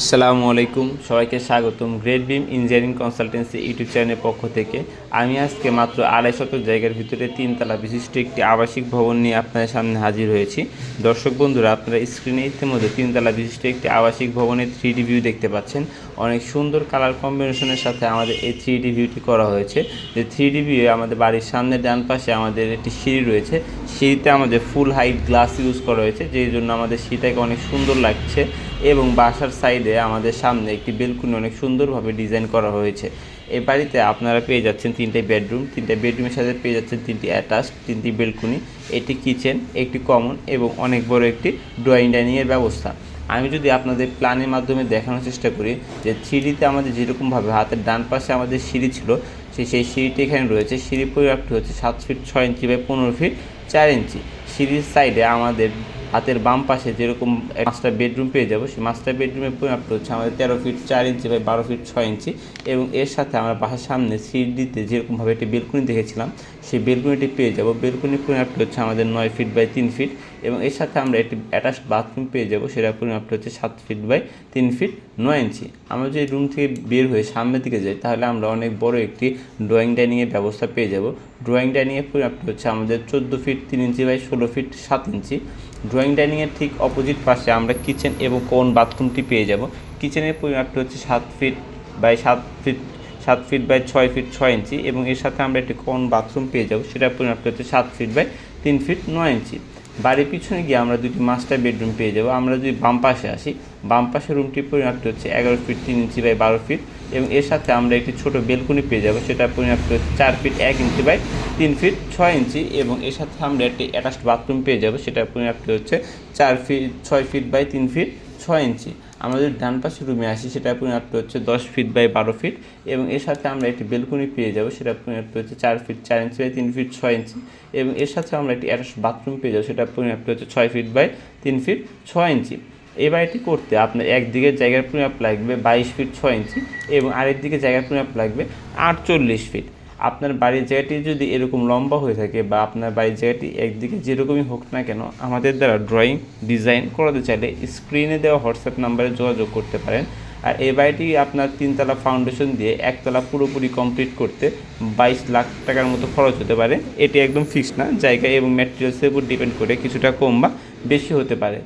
আসসালামু আলাইকুম, সবাইকে স্বাগতম great beam engineering consultancy YouTube চ্যানেলের পক্ষ থেকে। আমি আজকে মাত্র আড়াই শত জায়গার ভিতরে তিনতলা বিশিষ্ট একটি আবাসিক ভবন নিয়ে আপনাদের সামনে হাজির হয়েছি। দর্শক বন্ধুরা, আপনারা স্ক্রিনে ইতিমধ্যে তিনতলা বিশিষ্ট একটি আবাসিক ভবনের থ্রি ভিউ দেখতে পাচ্ছেন। অনেক সুন্দর কালার কম্বিনেশনের সাথে আমাদের এই থ্রি ভিউটি করা হয়েছে। যে থ্রি ভিউ আমাদের বাড়ির সামনে ডান পাশে আমাদের একটি সিঁড়ি রয়েছে। সিঁড়িতে আমাদের ফুল হাইট গ্লাস ইউজ করা হয়েছে, যেই জন্য আমাদের সিঁড়িটাকে অনেক সুন্দর লাগছে এবং বাসার সাইডে আমাদের সামনে একটি বেলকুনি অনেক সুন্দরভাবে ডিজাইন করা হয়েছে। এই বাড়িতে আপনারা পেয়ে যাচ্ছেন তিনটে বেডরুম, তিনটে বেডরুমের সাথে পেয়ে যাচ্ছেন তিনটি অ্যাটাচ, তিনটি বেলকুনি, একটি কিচেন, একটি কমন এবং অনেক বড় একটি ড্রয়িং ডাইনিংয়ের ব্যবস্থা। আমি যদি আপনাদের প্ল্যানের মাধ্যমে দেখানোর চেষ্টা করি যে সিঁড়িতে আমাদের যেরকমভাবে হাতের ডান পাশে আমাদের সিঁড়ি ছিল সেই সেই সিঁড়িটি এখানে রয়েছে। সিঁড়ি পরিমাপটি হচ্ছে সাত ফিট ছয় ইঞ্চি বাই পনেরো ফিট চার ইঞ্চি। সিঁড়ির সাইডে আমাদের হাতের বাম পাশে যেরকম মাস্টার বেডরুম পেয়ে যাব, সেই মাস্টার বেডরুমের পরিমাপটা হচ্ছে আমাদের তেরো ফিট চার ইঞ্চি বা বারো ফিট ছয় ইঞ্চি এবং এর সাথে আমরা বাসার সামনে সিডিতে যেরকমভাবে একটি বেলকুনি দেখেছিলাম, সেই বেলকুনিটি পেয়ে যাব। বেলকুনির পরিমাপটা হচ্ছে আমাদের নয় ফিট বাই তিন ফিট এবং এর সাথে আমরা একটি অ্যাটাচ বাথরুম পেয়ে যাব। সেটার পরিমাপটা হচ্ছে সাত ফিট বাই তিন ফিট নয় ইঞ্চি আমরা যদি রুম থেকে বের হয়ে সামনের দিকে যাই, তাহলে আমরা অনেক বড় একটি ড্রয়িং ডাইনিংয়ের ব্যবস্থা পেয়ে যাব। ড্রয়িং ডাইনিংয়ের পরিমাপটা হচ্ছে আমাদের চোদ্দ ফিট তিন ইঞ্চি বাই ষোলো ফিট সাত ইঞ্চি ড্রয়িং ডাইনিংয়ের ঠিক অপোজিট পাশে আমরা কিচেন এবং কোন বাথরুমটি পেয়ে যাব। কিচেনের পরিমাপটা হচ্ছে সাত ফিট বাই সাত ফিট সাত ফিট বাই ছয় ফিট ছয় ইঞ্চি এবং এর সাথে আমরা একটি কোন বাথরুম পেয়ে যাব। সেটার পরিমাপটা হচ্ছে সাত ফিট বাই তিন ফিট নয় ইঞ্চি বাড়ির পিছনে গিয়ে আমরা দুটি মাস্টার বেডরুম পেয়ে যাব। আমরা যদি বাম পাশে আসি, বাম পাশে রুমটির পরিমাপটা হচ্ছে এগারো ফিট তিন ইঞ্চি বাই বারো ফিট এবং এর সাথে আমরা একটি ছোট বেলকুনি পেয়ে যাব সেটা পরিমাপটি হচ্ছে চার ফিট এক ইঞ্চি বাই তিন ফিট ছয় ইঞ্চি এবং এর সাথে আমরা একটি অ্যাটাচড বাথরুম পেয়ে যাব সেটা পরিমাপটা হচ্ছে চার ফিট ছয় ফিট বাই তিন ফিট ছয় ইঞ্চি যদি ডান পাশে রুমে আসি, সেটা পরিমাপটা হচ্ছে দশ ফিট বাই বারো ফিট এবং এর সাথে আমরা একটি বেলকুনি পেয়ে যাব, সেটা পরিমাপটা হচ্ছে চার ফিট চার ইঞ্চি বাই তিন ফিট ছয় ইঞ্চি এবং এর সাথে আমরা একটি অ্যাটাচ বাথরুম পেয়ে যাব সেটার পরিমাপটা হচ্ছে ছয় ফিট বাই তিন ফিট ছয় ইঞ্চি এই বাড়িটি করতে আপনার একদিকে জায়গার পরিমাপ লাগবে বাইশ ফিট ছয় ইঞ্চি এবং আরেক দিকে জায়গার পরিমাপ লাগবে আটচল্লিশ ফিট আপনার বাড়ির জায়গাটি যদি এরকম লম্বা হয়ে থাকে বা আপনার বাড়ির জায়গাটি একদিকে যেরকমই হোক না কেন, আমাদের দ্বারা ড্রয়িং ডিজাইন করাতে চাইলে স্ক্রিনে দেওয়া হোয়াটসঅ্যাপ নাম্বারে যোগাযোগ করতে পারেন। আর এই বাড়িটি আপনার তিনতলা ফাউন্ডেশন দিয়ে একতলা পুরোপুরি কমপ্লিট করতে বাইশ লাখ টাকার মতো খরচ হতে পারে। এটি একদম ফিক্সড না, জায়গা এবং ম্যাটেরিয়ালসের উপর ডিপেন্ড করে কিছুটা কম বা বেশি হতে পারে।